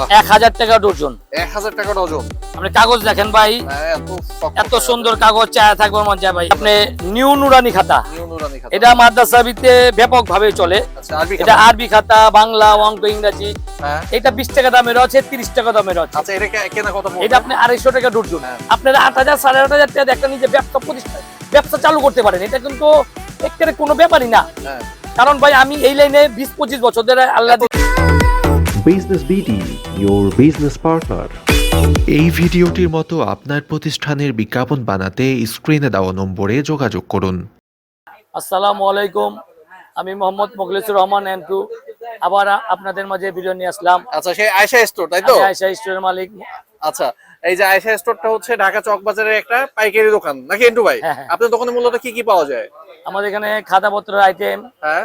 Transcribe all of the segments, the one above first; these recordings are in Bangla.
বাহ। এক হাজার টাকা ডজন। এক হাজার টাকা ডজন। আপনি কাগজ দেখেন ভাই। হ্যাঁ এত সুন্দর কাগজ চায় থাকবে মন যায় ভাই। আপনি নিউ নুরানি খাতা। নিউ নুরানি খাতা। এটা মাদ্রাসাবিতে ব্যাপক ভাবে চলে। আচ্ছা এটা আরবি খাতা বাংলা অঙ্ক ইংরাজি। হ্যাঁ। এটা বিশ টাকা দামের আছে তিরিশ টাকা দামের আছে। আচ্ছা এটা আপনি আড়াইশো টাকা ডজন। হ্যাঁ। আপনারা আট হাজার সাড়ে আট হাজার টাকা একটা নিজে ব্যবসা প্রতিষ্ঠান ব্যবসা চালু করতে পারেন। এটা কিন্তু একেবারে কোনো ব্যাপারই না। কারণ ভাই আমি এই লাইনে বিশ পঁচিশ বছর ধরে আল্লাহ business BD your business partner এই ভিডিওটির মতো আপনার প্রতিষ্ঠানের বিজ্ঞাপন বানাতে স্ক্রিনে দেওয়া নম্বরে যোগাযোগ করুন। আসসালামু আলাইকুম। আমি মোহাম্মদ মোখলেসুর রহমান এন্টু আবার আপনাদের মাঝে ভিডিও নিয়ে আসলাম। আচ্ছা সেই আয়শা স্টোর তাই তো? আয়সা স্টোরের মালিক। আচ্ছা এই যে আয়শা স্টোরটা হচ্ছে ঢাকা চক বাজারের একটা পাইকারি দোকান। নাকি এন্টু ভাই? হ্যাঁ, হ্যাঁ। আপনার দোকানে মূলত কি কি পাওয়া যায়? আমাদের এখানে খাতাপত্রের আইটেম হ্যাঁ?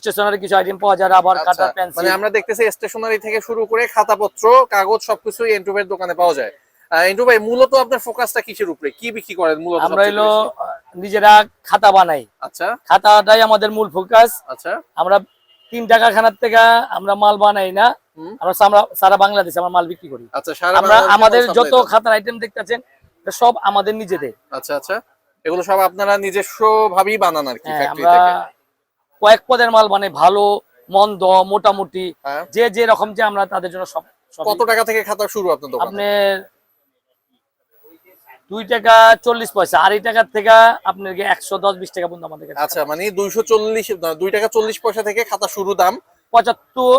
স্টেশনারি কিছু আইটেম পাওয়া যায় আবার আচ্ছা খাতা মানে আমরা দেখতেছি স্টেশনারি থেকে শুরু করে খাতাপত্র কাগজ সবকিছুই এন্টু ভাইয়ের দোকানে পাওয়া যায়। এন্টু ভাই মূলত আপনার ফোকাসটা কিসের উপরে? কি বিক্রি করেন মূলত আমরা হলো নিজেরা খাতা বানাই। আচ্ছা। খাতাটাই আমাদের মূল ফোকাস আচ্ছা। আমরা তিন টাকা খানার থেকে আমরা মাল বানাই না। আমরা সারা বাংলাদেশে আমরা মাল বিক্রি করি। আচ্ছা আমরা আমাদের যত খাতার আইটেম দেখতেছেন সব আমাদের নিজেদের। আচ্ছা আচ্ছা। এগুলো সব আপনারা নিজস্ব ভাবেই বানান আর কি ফ্যাক্টরি থেকে? কয়েক পদের মাল মানে ভালো মন্দ মোটামুটি হ্যাঁ। যে যে রকম যে আমরা তাদের জন্য সব কত টাকা থেকে খাতা শুরু আপনার দোকানে? আপনার দুই টাকা চল্লিশ পয়সা আড়াই টাকার থেকে আপনার একশো দশ বিশ টাকা পর্যন্ত আমাদের আচ্ছা মানে দুইশো চল্লিশ দুই টাকা চল্লিশ পয়সা থেকে খাতা শুরু দাম? পঁচাত্তর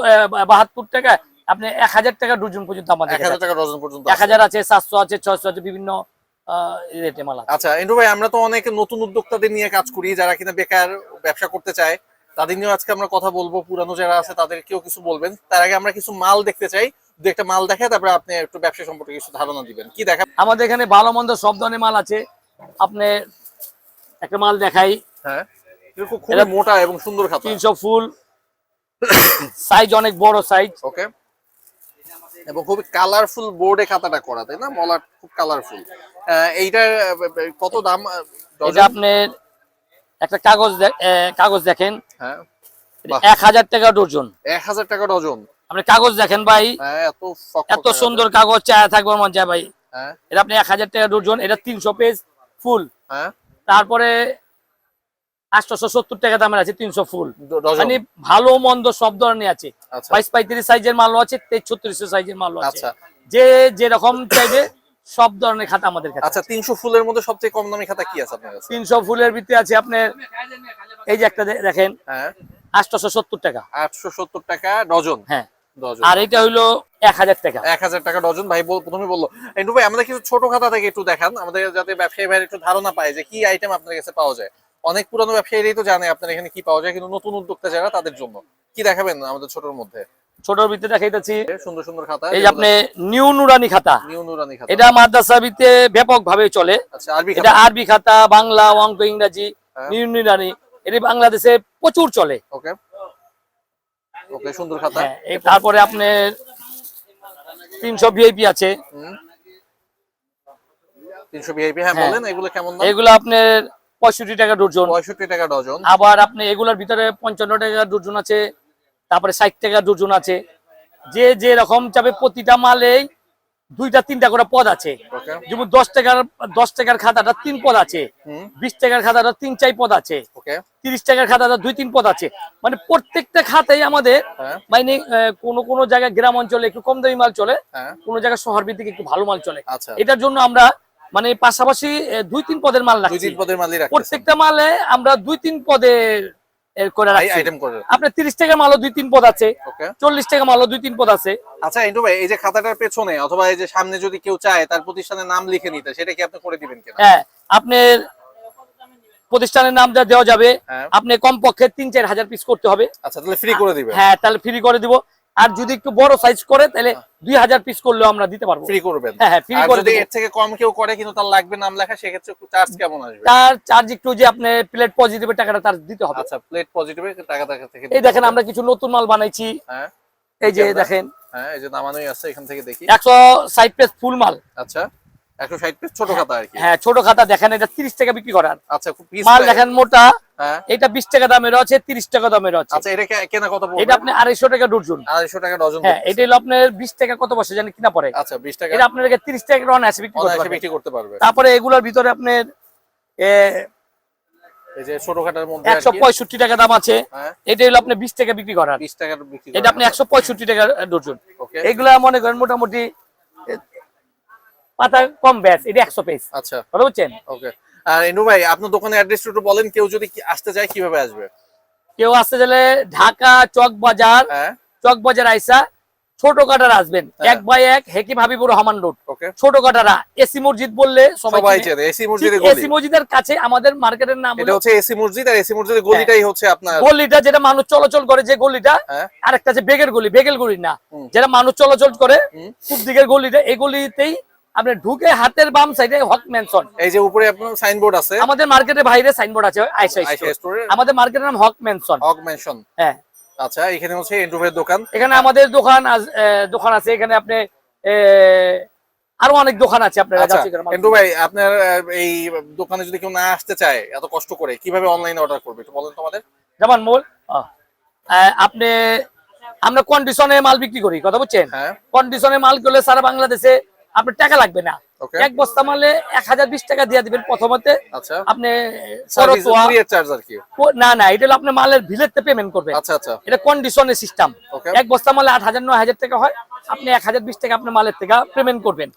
বাহাত্তর টাকা আপনি এক হাজার টাকা ডজন পর্যন্ত আমাদের এক হাজার টাকা ডজন পর্যন্ত এক হাজার আছে সাতশো আছে ছয়শো আছে বিভিন্ন রেটে মাল আচ্ছা এন্ডু ভাই আমরা তো অনেক নতুন উদ্যোক্তাদের নিয়ে কাজ করি যারা কিনা বেকার ব্যবসা করতে চায়। তাদের নিয়েও আজকে আমরা কথা বলব পুরানো যারা আছে তাদেরকেও কিছু বলবেন। তার আগে আমরা কিছু মাল দেখতে চাই। দু একটা মাল দেখে তারপরে আপনি একটু ব্যবসা সম্পর্কে কিছু ধারণা দিবেন। কি দেখা আমাদের এখানে ভালো মন্দ সব ধরনের মাল আছে। আপনি একটা মাল দেখাই। হ্যাঁ। খুব মোটা এবং সুন্দর খাতা। তিনশো ফুল। সাইজ অনেক বড় সাইজ ওকে এবং খুবই কালারফুল বোর্ডে খাতাটা করা তাই না? মলার খুব কালারফুল এইটার কত দাম? এটা ডজন? একটা কাগজ কাগজ দেখেন। হ্যাঁ। এক হাজার টাকা ডজন। এক হাজার টাকা ডজন। আপনি কাগজ দেখেন ভাই। হ্যাঁ এত। সুন্দর কাগজ চায় থাকবে মন যায় ভাই। হ্যাঁ। এটা আপনি এক হাজার টাকা ডজন এটা তিনশো পেজ ফুল হ্যাঁ। তারপরে আটশোশো সত্তর টাকা দামের আছে তিনশো ফুল। মানে ভালো মন্দ সব ধরনের আছে। আচ্ছা। বাইশ পঁয়ত্রিশ সাইজের মালও আছে তেইশ ছত্রিশ সাইজের মালও আছে। আচ্ছা। যে যেরকম চাইবে সব ধরনের খাতা আমাদের কাছে আচ্ছা তিনশো ফুলের মধ্যে সবচেয়ে কম দামি খাতা কি আছে আপনার কাছে? তিনশো ফুলের ভিতরে আছে আপনার এই যে একটা দেখেন হ্যাঁ। সত্তর টাকা। আটশো সত্তর টাকা ডজন। হ্যাঁ। আর এটা হইল এক হাজার টাকা। এক হাজার টাকা ডজন ভাই প্রথমে বলল। ভাই আমাদের কিছু ছোট খাতা থেকে একটু দেখান। আমাদের যাতে ব্যবসায়ী ভাই একটু ধারণা পায় যে কি আইটেম আপনার কাছে পাওয়া যায়। অনেক পুরানো ব্যবসায়ীরাই তো জানে আপনার এখানে কি পাওয়া যায় কিন্তু নতুন উদ্যোক্তা যারা তাদের জন্য। কি দেখাবেন আমাদের ছোটর মধ্যে? ছোটর ভিতরে দেখাইতেছি সুন্দর সুন্দর খাতা এই যে আপনি নিউ নুরানি খাতা। নিউ নুরানি খাতা। এটা মাদ্রাসাবিতে ব্যাপক ভাবে চলে। আচ্ছা আরবি এটা আরবি খাতা বাংলা অঙ্ক ইংরাজি হ্যাঁ। নিউ নুরানি এটি বাংলাদেশে প্রচুর চলে। ওকে। ওকে সুন্দর খাতা। হ্যাঁ তারপরে আপনার তিনশো ভিআইপি আছে। তিনশো ভিআইপি হ্যাঁ হ্যাঁ। বলেন এগুলো কেমন এগুলো আপনার পঁয়ষট্টি টাকা ডজন। পঁয়ষট্টি টাকা ডজন। আবার আপনি এগুলোর ভিতরে পঞ্চান্ন টাকা ডজন আছে তারপরে ষাট টাকা ডজন আছে। যে যে রকম চাবে প্রতিটা মালেই দুইটা তিনটা করে পদ আছে। যেমন দশ টাকার দশ টাকার খাতাটা তিন পদ আছে। বিশ টাকার খাতাটা তিন চার পদ আছে। তিরিশ টাকার খাতাটা দুই তিন পদ আছে। মানে প্রত্যেকটা খাতাই আমাদের হ্যাঁ। মানে কোন কোনো জায়গায় গ্রাম অঞ্চলে একটু কম দামি মাল চলে হ্যাঁ। কোনো জায়গায় শহর ভিত্তিক একটু ভালো মাল চলে। আচ্ছা। এটার জন্য আমরা মানে পাশাপাশি দুই তিন পদের মাল দুই রাখছি। তিন পদের মালই প্রত্যেকটা মালে আমরা দুই তিন পদের করে রাখছি। আইটেম করে আপনার তিরিশ টাকা মালও দুই তিন পদ আছে। ওকে। চল্লিশ টাকা মালও দুই তিন পদ আছে। আচ্ছা এন্টু ভাই এই যে খাতাটার পেছনে অথবা এই যে সামনে যদি কেউ চায় তার প্রতিষ্ঠানের নাম লিখে নিতে সেটা কি আপনি করে দিবেন কিনা? হ্যাঁ আপনার প্রতিষ্ঠানের নাম দেওয়া যাবে। হ্যাঁ। আপনি কমপক্ষে তিন চার হাজার পিস করতে হবে। আচ্ছা তাহলে ফ্রি করে দিবেন। হ্যাঁ তাহলে ফ্রি করে দিব। আর যদি একটু বড় সাইজ করে তাহলে দুই হাজার পিস করলেও আমরা দিতে পারব। ফ্রি করবেন। হ্যাঁ হ্যাঁ ফ্রি করে যদি এর থেকে কম কেউ করে কিন্তু তার লাগবে নাম লেখা সেক্ষেত্রে চার্জ কেমন আসবে? তার চার্জ একটু যে আপনি প্লেট পজিটিভের টাকাটা তার দিতে হবে। আচ্ছা প্লেট পজিটিভে টাকা টাকা থেকে এই দেখেন আমরা কিছু নতুন মাল বানাইছি। হ্যাঁ। এই যে দেখেন। হ্যাঁ এই যে নামানোই আছে এখান থেকে দেখি। একশো ষাট পেজ ফুল মাল। আচ্ছা একশো ষাট পিস ছোট খাতা আর কি। হ্যাঁ ছোট খাতা দেখেন এটা তিরিশ টাকা বিক্রি করার। আচ্ছা মাল দেখেন মোটা হ্যাঁ এটা বিশ টাকা দামের আছে তিরিশ টাকা দামের আছে। আচ্ছা এটা কেনা কত এটা আপনি আড়াইশো টাকা আড়াইশো টাকা ডজন হ্যাঁ এটা হলো আপনার বিশ টাকা কত বসে জানি কিনা পরে আচ্ছা বিশ টাকা। এটা আপনার তিরিশ টাকা রন আছে বিক্রি করতে পারবে। তারপরে এগুলোর ভিতরে আপনার একশো পঁয়ষট্টি টাকা দাম আছে। হ্যাঁ। এটা হলো আপনি বিশ টাকা বিক্রি করার। বিশ বিক্রি এটা আপনি একশো পঁয়ষট্টি টাকা ডর্জন এগুলা মনে করেন মোটামুটি পাতা কম ব্যাস এটা একশো পেজ আচ্ছা। বুঝছেন? ওকে। আর ইনু ভাই আপনার দোকানের একটু বলেন কেউ যদি আসতে চায় কীভাবে আসবে? কেউ আসতে গেলে ঢাকা চক বাজার হ্যাঁ। চক বাজার আইসা ছোট কাটার আসবেন। হ্যাঁ। এক বাই এক হেকিম হাবিবুর রহমান রোড। ছোট কাটারা এসি মসজিদ বললে সবাই এসি মসজিদের কাছে আমাদের মার্কেটের নাম হচ্ছে এসি মসজিদ আর এসি মসজিদের গলিটাই হচ্ছে আপনার গলিটা যেটা মানুষ চলাচল করে যে গলিটা আর একটা যে বেগের গলি। বেগেল গলি না যেটা মানুষ চলাচল করে। পূব দিকের গলিটা এই গলিতেই আপনি ঢুকে হাতের বাম সাইডে হক মেনশন এই যে উপরে আপনার সাইনবোর্ড আছে। আমাদের মার্কেটের বাইরে সাইনবোর্ড আছে আইসা স্টোর। আমাদের মার্কেটের নাম হক মেনশন হক মেনশন হ্যাঁ। আচ্ছা এখানে হচ্ছে এন্ড্রু ভাইয়ের দোকান। এখানে আমাদের দোকান দোকান আছে এখানে আপনি আরও অনেক দোকান আছে আপনার আচ্ছা এন্ড্রু ভাই আপনার এই দোকানে যদি কেউ না আসতে চায় এত কষ্ট করে কীভাবে অনলাইনে অর্ডার করবে একটু বলেন তো আমাদের। যেমন মোল আপনি আমরা কন্ডিশনে মাল বিক্রি করি কথা বুঝছেন? হ্যাঁ। কন্ডিশনে মাল করলে সারা বাংলাদেশে আপনার টাকা লাগবে না। এক বস্তা মালে এক হাজার বিশ টাকা দিয়ে দিবেন প্রথমতে। আচ্ছা। আপনি না না এটা হলো আপনি মালের ভিলেতে পেমেন্ট করবেন এটা কন্ডিশনের সিস্টেম এক বস্তা মালে আট হাজার নয় হাজার টাকা হয়। আপনি এক হাজার বিশ টাকা আপনার মালের থেকে পেমেন্ট করবেন।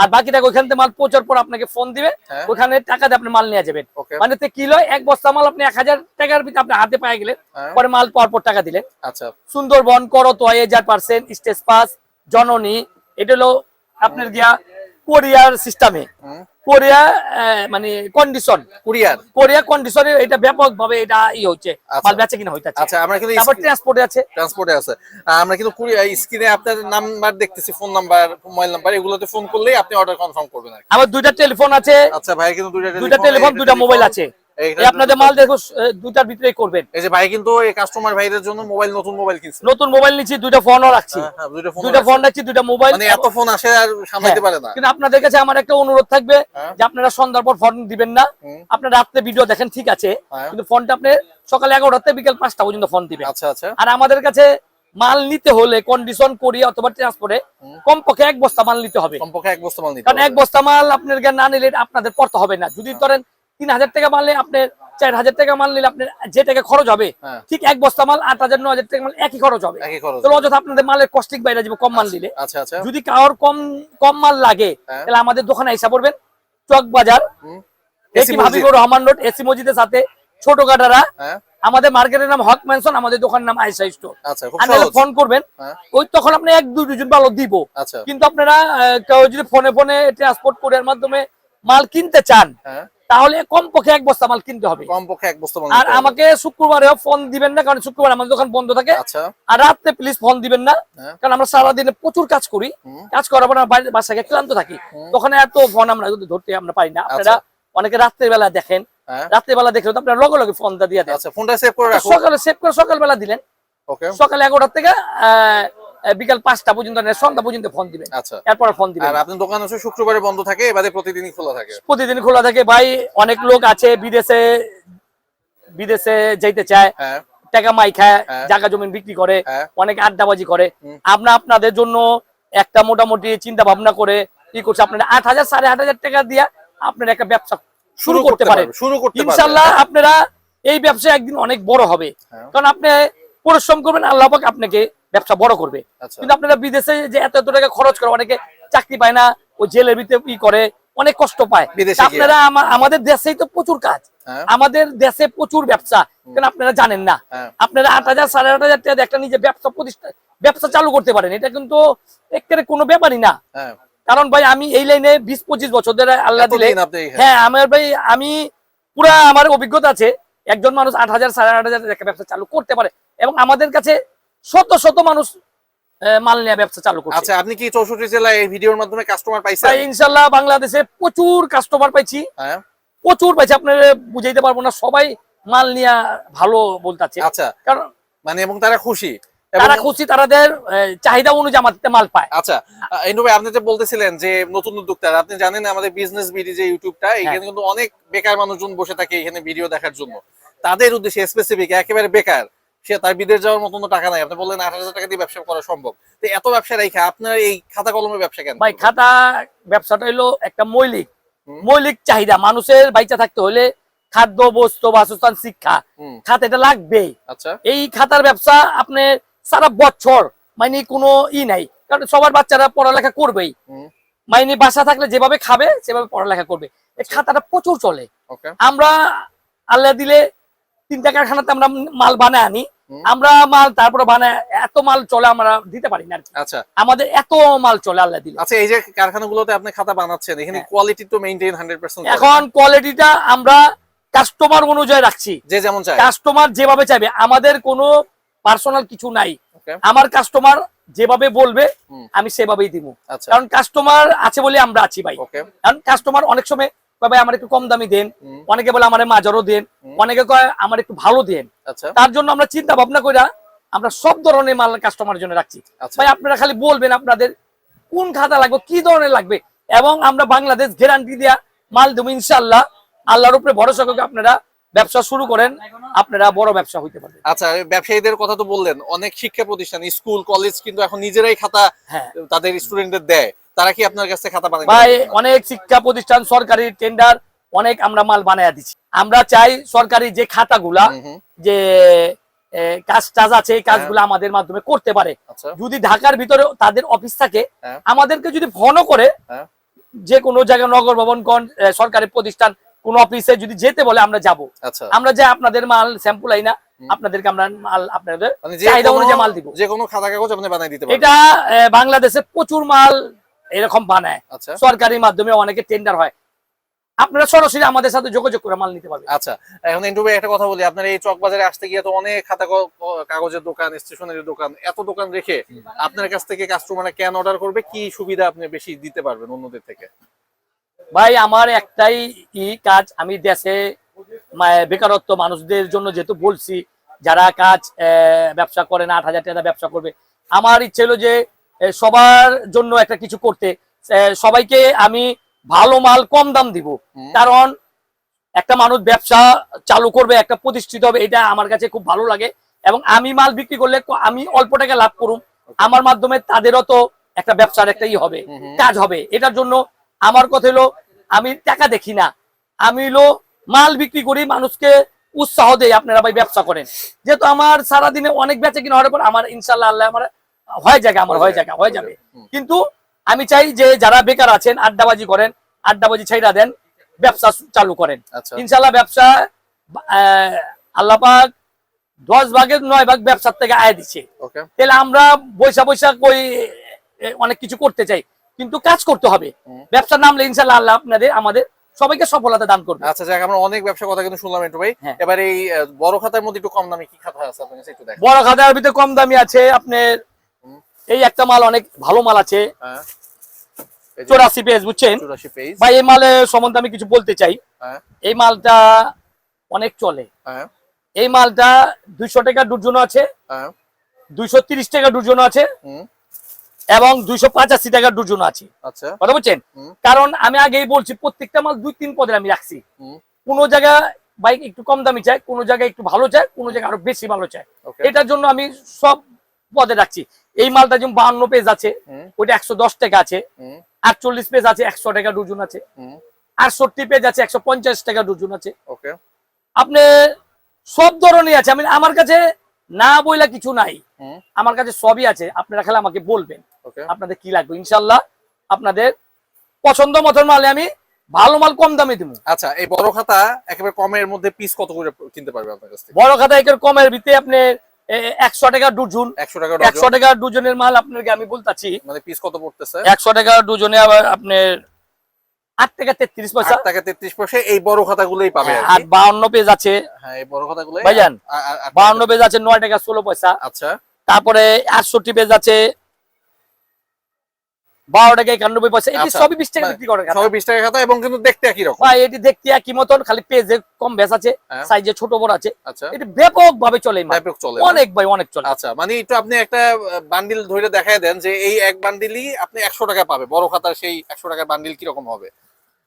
আর বাকি টাকা ওইখান থেকে মাল পৌঁছার পর আপনাকে ফোন দিবে। হ্যাঁ। ওখানে টাকা দিয়ে আপনি মাল নিয়ে যাবেন। মানে কিলো এক বস্তা মাল আপনি এক হাজার টাকার ভিতরে আপনি হাতে পায়ে গেলেন। হ্যাঁ। পরে মাল পাওয়ার পর টাকা দিলেন। আচ্ছা। সুন্দরবন করতোয়া এজার পার্সেন্ট স্টেজ পাস জননী এটা হলো আপনার গিয়া কোরিয়ার সিস্টেমে কোরিয়া মানে কন্ডিশন কুরিয়ার। কোরিয়া কন্ডিশনে এটা ব্যাপক ভাবে এটা ই হচ্ছে আচ্ছা। মাল বেচে কিনা হইতাছে। আচ্ছা আমরা কিন্তু তারপর ট্রান্সপোর্টে আছে। ট্রান্সপোর্টে আছে। আমরা কিন্তু স্ক্রিনে আপনার নাম্বার দেখতেছি ফোন নাম্বার মোবাইল নাম্বার এগুলোতে ফোন করলেই আপনি অর্ডার কনফার্ম করবেন আর আমার দুইটা টেলিফোন আছে। আচ্ছা ভাই কিন্তু দুইটা দুইটা টেলিফোন দুইটা মোবাইল আছে। আপনাদের মাল দেখো আহ, দুইটার ভিতরেই করবেন। এই যে ভাই কিন্তু এই কাস্টমার ভাইদের জন্য মোবাইল নতুন মোবাইল কিনছে। নতুন মোবাইল নিচ্ছি দুইটা ফোনও রাখছি। হ্যাঁ, হ্যাঁ, দুইটা ফোন রাখছি। দুইটা মোবাইল মানে এত ফোন আসে আর সামলাইতে পারে না। কিন্তু আপনাদের কাছে আমার একটা অনুরোধ থাকবে হ্যাঁ। যে আপনারা সন্ধ্যার পর ফোন দিবেন না। আপনার রাত্রে ভিডিও দেখেন ঠিক আছে। হ্যাঁ। কিন্তু ফোনটা আপনি সকাল এগারোটা থেকে বিকেল পাঁচটা পর্যন্ত ফোন দিবেন। আচ্ছা আচ্ছা। আর আমাদের কাছে মাল নিতে হলে কন্ডিশন করি অথবা ট্রান্সপোর্টে কমপক্ষে এক বস্তা মাল নিতে হবে। কমপক্ষে এক বস্তা মাল নিতে কারণ এক বস্তা মাল আপনার না নিলে আপনাদের পড়তে হবে না। যদি ধরেন তিন হাজার টাকা মাল নিলে আপনার চার হাজার টাকা মাল নিলে আপনার যে টাকা খরচ হবে হ্যাঁ। ঠিক এক বস্তা মাল আট হাজার নয় হাজার টাকা মাল একই খরচ হবে। তাহলে অযথা আপনাদের মালের কস্টিক বাইরে যাবে কম মাল নিলে আচ্ছা আচ্ছা। যদি কারোর কম কম মাল লাগে হ্যাঁ। তাহলে আমাদের দোকানে এসে পড়বেন চক বাজার রহমান রোড এসি মসজিদের সাথে ছোট কাটারা। হ্যাঁ। আমাদের মার্কেটের নাম হক ম্যানশন আমাদের দোকানের নাম আইসা স্টোর। আচ্ছা ফোন করবেন হ্যাঁ। ওই তখন আপনি এক দুই দুজন ভালো দিব। আচ্ছা। কিন্তু আপনারা কেউ যদি ফোনে ফোনে ট্রান্সপোর্ট কোরিয়ার মাধ্যমে মাল কিনতে চান তাহলে কমপক্ষে এক বস্তা মাল কিনতে হবে। কমপক্ষে এক বস্তা মাল আর আমাকে শুক্রবারেও ফোন দিবেন না কারণ শুক্রবার আমাদের দোকান বন্ধ থাকে। আচ্ছা। আর রাত্রে প্লিজ ফোন দিবেন না হ্যাঁ। কারণ আমরা সারাদিনে প্রচুর কাজ করি। কাজ করার পর বাসায় ক্লান্ত থাকি। তখন এত ফোন আমরা কিন্তু ধরতে আমরা পারি না। আপনারা অনেকে রাত্রের বেলা দেখেন। হ্যাঁ। রাত্রের বেলা দেখলে তো আপনারা লগে লগে ফোনটা দিয়ে দেন। আচ্ছা ফোনটা সেভ করে সকালে সেভ করে সকালবেলা দিলেন। সকালে এগারোটা থেকে আহ, বিকাল পাঁচটা পর্যন্ত সন্ধ্যা পর্যন্ত ফোন দিবেন। আচ্ছা। এরপর ফোন দিবেন। আপনার দোকান হচ্ছে শুক্রবারে বন্ধ থাকে এবারে প্রতিদিনই খোলা থাকে। প্রতিদিন খোলা থাকে। ভাই অনেক লোক আছে বিদেশে বিদেশে যেতে চায় হ্যাঁ। টাকা মাই খায় হ্যাঁ। জায়গা জমিন বিক্রি করে হ্যাঁ। অনেক আড্ডাবাজি করে। আমরা আপনাদের জন্য একটা মোটামুটি চিন্তা ভাবনা করে কি করছে। আপনারা আট হাজার সাড়ে আট হাজার টাকা দিয়ে আপনারা একটা ব্যবসা শুরু করতে পারেন। শুরু করতে ইনশাল্লাহ আপনারা এই ব্যবসা একদিন অনেক বড় হবে। কারণ আপনি পরিশ্রম করবেন আল্লাহ পাক আপনাকে ব্যবসা বড় করবে। আচ্ছা। কিন্তু আপনারা বিদেশে যে এত এত টাকা খরচ করে অনেকে চাকরি পায় না ওই জেলের ভিতরে ই করে অনেক কষ্ট পায়। আপনারা আমাদের দেশেই তো প্রচুর কাজ। হ্যাঁ। আমাদের দেশে প্রচুর ব্যবসা কেন আপনারা জানেন না? হ্যাঁ। আপনারা আট হাজার সাড়ে আট হাজার টাকা একটা নিজে ব্যবসা প্রতিষ্ঠা ব্যবসা চালু করতে পারেন। এটা কিন্তু একেবারে কোনো ব্যাপারই না। হ্যাঁ। কারণ ভাই আমি এই লাইনে বিশ পঁচিশ বছর ধরে আল্লাহ দিলে। হ্যাঁ আমার ভাই আমি পুরা আমার অভিজ্ঞতা আছে একজন মানুষ আট হাজার সাড়ে আট হাজার ব্যবসা চালু করতে পারে। এবং আমাদের কাছে শত শত মানুষ মাল নেওয়া ব্যবসা চালু করছে। আচ্ছা আপনি কি চৌষট্টি জেলায় এই ভিডিওর মাধ্যমে কাস্টমার পাইছেন? তাই ইনশাল্লাহ বাংলাদেশে প্রচুর কাস্টমার পাইছি। হ্যাঁ। প্রচুর পাইছি আপনার বুঝাইতে পারব না সবাই মাল নিয়ে ভালো বলতেছে আচ্ছা। কারণ মানে এবং তারা খুশি। তারা খুশি তাদের চাহিদা অনুযায়ী আমাদের মাল পায়। আচ্ছা এনু ভাই আপনি যে বলতেছিলেন যে নতুন উদ্যোক্তা আপনি জানেন আমাদের বিজনেস বিডি যে ইউটিউবটা এখানে কিন্তু অনেক বেকার মানুষজন বসে থাকে এখানে ভিডিও দেখার জন্য। তাদের উদ্দেশ্যে স্পেসিফিক একেবারে বেকার। সে তার বিদেশ যাওয়ার মতন তো টাকা নাই। আপনি বললেন আট হাজার টাকা দিয়ে ব্যবসা করা সম্ভব। তো এত ব্যবসা রেখে আপনার এই খাতা কলমের ব্যবসা কেন ভাই খাতা ব্যবসাটা হলো একটা মৌলিক। মৌলিক চাহিদা। মানুষের বাইচা থাকতে হলে খাদ্য বস্ত্র বাসস্থান শিক্ষা। খাতা এটা লাগবেই। আচ্ছা। এই খাতার ব্যবসা আপনি সারা বছর মানে কোনো ই নাই। কারণ সবার বাচ্চারা পড়ালেখা করবেই। মাইনে বাসা থাকলে যেভাবে খাবে সেভাবে পড়ালেখা করবে। এই খাতাটা প্রচুর চলে। আমরা আল্লাহ দিলে তিনটা কারখানাতে আমরা মাল বানায় আনি। আমরা মাল তারপরে বানায় এত মাল চলে আমরা দিতে পারি না আচ্ছা। আমাদের এত মাল চলে আল্লাহ দিলে। আচ্ছা এই যে কারখানাগুলোতে আপনি খাতা বানাচ্ছেন এখানে হ্যাঁ। কোয়ালিটি তো মেইনটেইন হান্ড্রেড পার্সেন্ট এখন কোয়ালিটিটা আমরা কাস্টমার অনুযায়ী রাখছি। যে যেমন চায়। কাস্টমার যেভাবে চাইবে আমাদের কোনো পার্সোনাল কিছু নাই। আমার কাস্টমার যেভাবে বলবে আমি সেভাবেই দিব। আচ্ছা। কারণ কাস্টমার আছে বলে আমরা আছি ভাই। কারণ কাস্টমার অনেক সময় ভাই আমার একটু কম দামি দেন। অনেকে বলে আমার মাজারও দেন। অনেকে কয় আমার একটু ভালো দেন। আচ্ছা। তার জন্য আমরা চিন্তা ভাবনা করে আমরা সব ধরনের মাল জন্য রাখছি। আচ্ছা। ভাই আপনারা খালি বলবেন আপনাদের কোন খাতা লাগবে কি ধরনের লাগবে? এবং আমরা বাংলাদেশ গ্যারান্টি দেওয়া মাল দেবো ইনশাল্লাহ আল্লাহর উপরে ভরসা করে আপনারা ব্যবসা শুরু করেন। আপনারা বড় ব্যবসা হইতে পারবেন। আচ্ছা ব্যবসায়ীদের কথা তো বললেন অনেক শিক্ষা প্রতিষ্ঠান স্কুল কলেজ কিন্তু এখন নিজেরাই খাতা হ্যাঁ। তাদের স্টুডেন্টদের দেয়। তারা কি আপনার কাছে খাতা বানায় ভাই অনেক শিক্ষা প্রতিষ্ঠান সরকারি টেন্ডার অনেক আমরা মাল বানায় দিচ্ছি আমরা চাই সরকারি যে খাতাগুলা যে কাজ টাজ আছে এই কাজগুলো আমাদের মাধ্যমে করতে পারে। আচ্ছা। যদি ঢাকার ভিতরে তাদের অফিস থাকে হ্যাঁ। আমাদেরকে যদি ফোনও করে হ্যাঁ। যে কোনো জায়গায় নগর ভবন কোন সরকারি প্রতিষ্ঠান কোন অফিসে যদি যেতে বলে আমরা যাব। আচ্ছা। আমরা যে আপনাদের মাল স্যাম্পল আই না আপনাদেরকে আমরা মাল আপনাদের মানে চাহিদা অনুযায়ী মাল দিব। যে কোনো খাতা কাগজ আপনি বানাই দিতে এটা বাংলাদেশে প্রচুর মাল এরকম বানায়। আচ্ছা। সরকারি মাধ্যমে অনেকে টেন্ডার হয়। আপনারা সরাসরি আমাদের সাথে যোগাযোগ করে মাল নিতে পারবেন। আচ্ছা এখন এন্টু ভাই একটা কথা বলি আপনার এই চক বাজারে আসতে গিয়ে তো অনেক খাতা কাগজের দোকান স্টেশনারি দোকান এত দোকান রেখে আপনার কাছ থেকে কাস্টমাররা কেন অর্ডার করবে? কি সুবিধা আপনি বেশি দিতে পারবেন অন্যদের থেকে? ভাই আমার একটাই ই কাজ আমি দেশে বেকারত্ব মানুষদের জন্য যেহেতু বলছি যারা কাজ আহ, ব্যবসা করে না আট হাজার টাকা ব্যবসা করবে আমার ইচ্ছে হলো যে সবার জন্য একটা কিছু করতে সবাইকে আমি ভালো মাল কম দাম দিব। কারণ একটা মানুষ ব্যবসা চালু করবে একটা প্রতিষ্ঠিত হবে এটা আমার কাছে খুব ভালো লাগে। এবং আমি মাল বিক্রি করলে আমি অল্প টাকা লাভ করুম। আমার মাধ্যমে তাদেরও তো একটা ব্যবসার একটা ই হবে। কাজ হবে। এটার জন্য আমার কথা হলো আমি টাকা দেখি না। আমি হলো মাল বিক্রি করি মানুষকে উৎসাহ দেই আপনারা ভাই ব্যবসা করেন। যেহেতু আমার সারাদিনে অনেক বেচে কিনা হওয়ার পর আমার ইনশাল্লাহ আল্লাহ আমার হয়ে যাবে আমার হয়ে যাবে হয়ে যাবে। কিন্তু আমি চাই যে যারা বেকার আছেন আড্ডাবাজি করেন আড্ডাবাজি ছাইরা দেন ব্যবসা চালু করেন। আচ্ছা। ইনশাল্লাহ ব্যবসা আহ, আল্লাহ পাক দশ ভাগের নয় ভাগ ব্যবসার থেকে আয় দিচ্ছে। তাহলে আমরা বৈশা বৈশাখ ওই অনেক কিছু করতে চাই কিন্তু কাজ করতে হবে। হুম। ব্যবসার নামলে ইনশাল্লাহ আল্লাহ আপনাদের আমাদের সবাইকে সফলতা দান করবে। আচ্ছা যাক আমরা অনেক ব্যবসা কথা কিন্তু শুনলাম একটু ভাই। হ্যাঁ। এবার এই বড় খাতার মধ্যে একটু কম দামি কি খাতা আছে আপনার কাছে একটু দেখেন। বড় খাতার ভিতরে কম দামি আছে আপনার। এই একটা মাল অনেক ভালো মাল আছে। হ্যাঁ। চৌরাশি পেজ বুঝছেন? ভাই এই মালের সম্বন্ধে আমি কিছু বলতে চাই। হ্যাঁ। এই মালটা অনেক চলে। হ্যাঁ। এই মালটা দুইশো টাকা ডুজন আছে। দুইশো তিরিশ টাকা ডুজন আছে। এবং দুইশো পঁচাশি টাকা ডুজন আছে। আচ্ছা। কথা বলছেন? কারণ আমি আগেই বলছি প্রত্যেকটা মাল দুই তিন পদের আমি রাখছি। কোনো জায়গা বাইক একটু কম দামি চাই কোনো জায়গায় একটু ভালো চাই কোনো জায়গায় আরও বেশি ভালো চাই এটার জন্য আমি সব পদে রাখছি। এই মালটা যেমন বাহান্ন পেজ আছে ওইটা একশো দশ টাকা আছে আটচল্লিশ পেজ আছে একশো টাকা ডুজন আছে। আটষট্টি পেজ আছে একশো পঞ্চাশ টাকা ডুজন আছে। আপনি সব ধরনের আছে আমি আমার কাছে না বইলা কিছু নাই। আমার কাছে সবই আছে আপনারা খালি আমাকে বলবেন। ওকে। আপনাদের কি লাগবে? ইনশাল্লাহ আপনাদের পছন্দ মতন মালে আমি ভালো মাল কম দামে দিব আচ্ছা এই বড় খাতা একেবারে কমের মধ্যে পিস কত করে কিনতে পারবে আপনার কাছে বড় খাতা একের কমের ভিতরে আপনি একশো টাকা ডুজন একশো টাকা একশো টাকা ডুজনের মাল আপনাকে আমি বলতাছি। মানে পিস কত পড়তেছে? একশো টাকা ডুজনে আবার আপনার আট টাকা তেত্রিশ পয়সা। আট টাকা তেত্রিশ পয়সা এই বড় খাতাগুলোই পাবে আর। বাউন্ন পেজ আছে। হ্যাঁ এই বড় খাতাগুলো ভাইজান, বাউন্ন পেজ আছে নয় টাকা ষোলো পয়সা। আচ্ছা। তারপরে আটষট্টি পেজ আছে বারো টাকা একানব্বই পয়সা। এটি আচ্ছা, সবই বিশ টাকা বিক্রি করে সবাই বিশ টাকা খাতা এবং কিন্তু দেখতে একই রকম। ভাই এটি দেখতে একই মতন খালি পেজে কম আছে হ্যাঁ। সাইজে ছোট বড় আছে। আচ্ছা। এটি ব্যাপক ভাবে চলে ব্যাপক চলে অনেক ভাই অনেক চলে। আচ্ছা মানে একটু আপনি একটা বান্ডিল ধরে দেখায় দেন যে এই এক বান্ডিলই আপনি একশো টাকা পাবে। বড় খাতার সেই একশো টাকার বান্ডিল কীরকম হবে?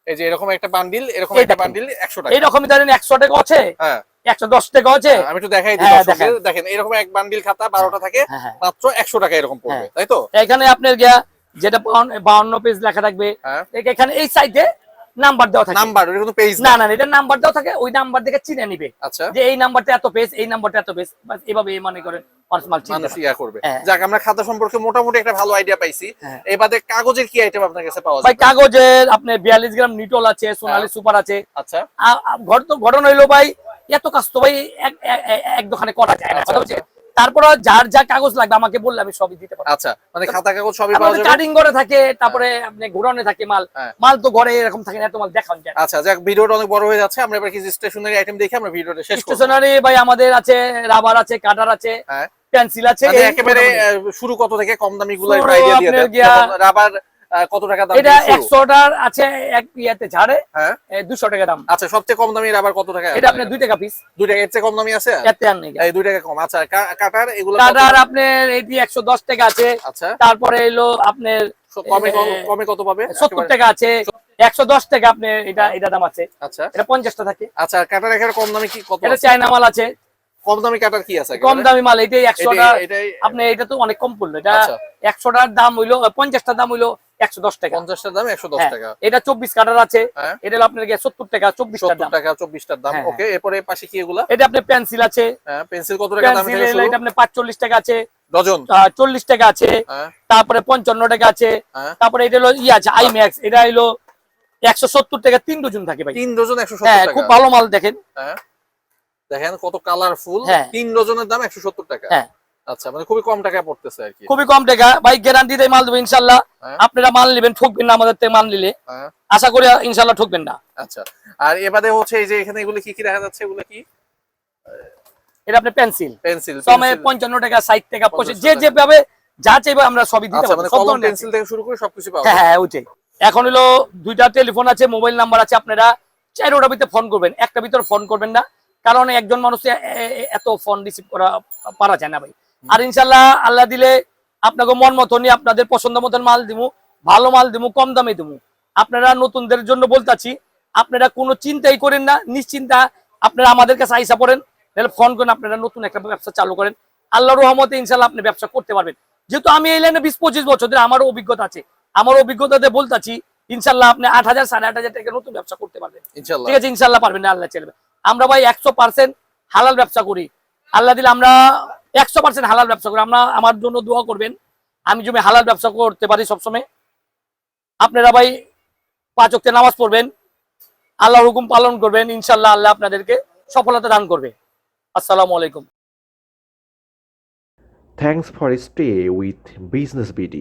এই যে এরকম একটা বান্ডিল এরকম একটা বান্ডিল একশো টাকা। এইরকমই ধরেন একশো টাকা আছে হ্যাঁ। একশো দশ টাকা হচ্ছে আমি একটু দেখাই হ্যাঁ। দেখান। এরকম এক বান্ডিল খাতা বারোটা থাকে হ্যাঁ হ্যাঁ। মাত্র একশো টাকা এরকম পড়বে হ্যাঁ। তাই তো? এখানে আপনার গিয়া যেটা বাউন্ন পেজ লেখা থাকবে। হ্যাঁ। এখানে এই সাইডে নাম্বার দেওয়া থাকে। নাম্বার এটা কিন্তু পেজ না না এটা নাম্বার দেওয়া থাকে ওই নাম্বার দেখে চিনে নিবে। আচ্ছা। যে এই নাম্বারটা এত পেজ এই নাম্বারটা এত পেজ বাস এভাবে মনে করেন মানুষ মানুষ ইয়া করবে। হ্যাঁ। যাক আমরা খাতা সম্পর্কে মোটামুটি একটা ভালো আইডিয়া পাইছি। হ্যাঁ। এবারে কাগজের কি আইটেম আপনার কাছে পাওয়া ভাই কাগজের আপনার বিয়াল্লিশ গ্রাম নিটল আছে সোনালী। সুপার আছে। আচ্ছা। ঘটনা হইল ভাই এত কাজ তো ভাই এক দোকানে করা যায় না। তারপরে যার যা কাগজ লাগবে আমাকে বললে আমি সবই দিতে পারব। আচ্ছা মানে খাতা কাগজ সবই পাওয়া যাবে? কাটিং করে থাকে তারপরে আপনি ঘোরানো থাকে মাল। হ্যাঁ। মাল তো ঘরে এরকম থাকে না এত মাল দেখান যায় আচ্ছা যাক ভিডিওটা অনেক বড় হয়ে যাচ্ছে। আমরা এবার কিছু স্টেশনারি আইটেম দেখি আমরা ভিডিওটা শেষ করব। স্টেশনারি ভাই আমাদের আছে রাবার আছে কাটার আছে হ্যাঁ। পেন্সিল আছে মানে একেবারে শুরু কত থেকে? কম দামি গুলো আইডিয়া দিয়ে রাবার কত টাকা দাম এটা দিয়ে শুরু? একশোটার আছে এক ইয়েতে ঝাড়ে হ্যাঁ। দুশো টাকা দাম। আচ্ছা সবচেয়ে কম দামি রাবার কত টাকা? এটা আপনার দুই টাকা পিস দুই টাকা এর চেয়ে কম দামি আছে? এতে আর নেই। এই দুই টাকা কম। আচ্ছা কাটার এগুলো কাটার আপনার এটি একশো দশ টাকা আছে। আচ্ছা। তারপরে এলো আপনার কমে কমে কত পাবে? সত্তর একেবারে? টাকা আছে। একশো দশ টাকা আপনার এটা এটা দাম আছে। আচ্ছা। এটা পঞ্চাশটা থাকে। আচ্ছা কাটার এখানে কম দামি কি কত এটা চায়না মাল আছে। কম দামি কাটার কি আছে কম দামি মাল এটাই এটাই- এটাই। আপনি এটা তো অনেক কম পড়ল। এটা আচ্ছা। একশোটার দাম হইল পঞ্চাশটার দাম হইল একশো দশ টাকা। পঞ্চাশটার দাম একশো দশ হ্যাঁ, টাকা। এটা চব্বিশ কাটার আছে। হ্যাঁ। এটা আপনার সত্তর টাকা সত্তর টাকা চব্বিশটার দাম। হ্যাঁ, ওকে এরপরে পাশে কি এগুলা? এটা আপনার পেন্সিল আছে। হ্যাঁ পেন্সিল কত টাকা দাম পেন্সিল থেকে শুরু? এটা আপনার পাঁচচল্লিশ টাকা আছে। ডজন? চল্লিশ টাকা আছে। তারপরে পঞ্চান্ন টাকা আছে। তারপরে এটা হলো ইয়ে আছে আই ম্যাক্স এটা হলো একশো সত্তর টাকা তিন ডজন থাকে ভাই। তিন ডজন একশো হ্যাঁ সত্তর খুব ভালো মাল দেখেন। দেখেন কত কালারফুল। তিন ডজনের দাম একশো সত্তর টাকা। হ্যাঁ। আচ্ছা মানে খুবই কম টাকায় পড়তেছে আর কি। খুবই কম টাকা। ভাই গ্যারান্টি দেয় মাল দেবো ইনশাল্লাহ। হ্যাঁ। আপনারা মাল নেবেন ঠকবেন না আমাদের থেকে মাল নিলে। হ্যাঁ। আশা করি ইনশাল্লাহ ঠকবেন না। আচ্ছা আর এবারে হচ্ছে এই যে এখানে এগুলো কি কি দেখা যাচ্ছে? এগুলো কি? এটা আপনার পেন্সিল পেন্সিল সমে পঞ্চান্ন টাকা ষাট টাকা পঁচিশ যে যেভাবে যা চাইবে আমরা সবই দিতে আচ্ছা পারব মানে সব ধরনের পেন্সিল থেকে শুরু করে সবকিছু পাওয়া হ্যাঁ। হ্যাঁ ওইটাই। এখন হলো দুইটা টেলিফোন আছে মোবাইল নাম্বার আছে আপনারা চারোটা ভিতরে ফোন করবেন। একটা ভিতরে ফোন করবেন না কারণ একজন মানুষ এত ফোন রিসিভ করা পারা যায় না ভাই। আর ইনশাল্লাহ আল্লাহ দিলে আপনাকে মন মতনই আপনাদের পছন্দ মতন মাল দিমু ভালো মাল দিমু কম দামে দিমু। আপনারা নতুনদের জন্য বলতাছি আপনারা কোনো চিন্তাই করেন না নিশ্চিন্তা আপনারা আমাদের কাছে আইসা পড়েন তাহলে ফোন করেন আপনারা নতুন একটা ব্যবসা চালু করেন। আল্লাহ রহমতে ইনশাল্লাহ আপনি ব্যবসা করতে পারবেন। যেহেতু আমি এই লাইনে বিশ পঁচিশ বছর ধরে আমারও অভিজ্ঞতা আছে আমার অভিজ্ঞতাতে বলতাছি ইনশাল্লাহ আপনি আট হাজার সাড়ে আট হাজার টাকা নতুন ব্যবসা করতে পারবেন। ঠিক আছে ইনশাল্লাহ পারবেন না আল্লাহ চলবে আমরা ভাই একশো পার্সেন্ট হালাল ব্যবসা করি। আল্লাহ দিলে আমরা একশো পার্সেন্ট হালাল ব্যবসা করি। আমরা আমার জন্য দোয়া করবেন। আমি জমি হালাল ব্যবসা করতে পারি সবসময়। আপনারা ভাই পাঁচ অক্টে নামাজ পড়বেন। আল্লাহর হুকুম পালন করবেন। ইনশাল্লাহ আল্লাহ আপনাদেরকে সফলতা দান করবে। আসসালামু আলাইকুম। Thanks for stay with Business BD.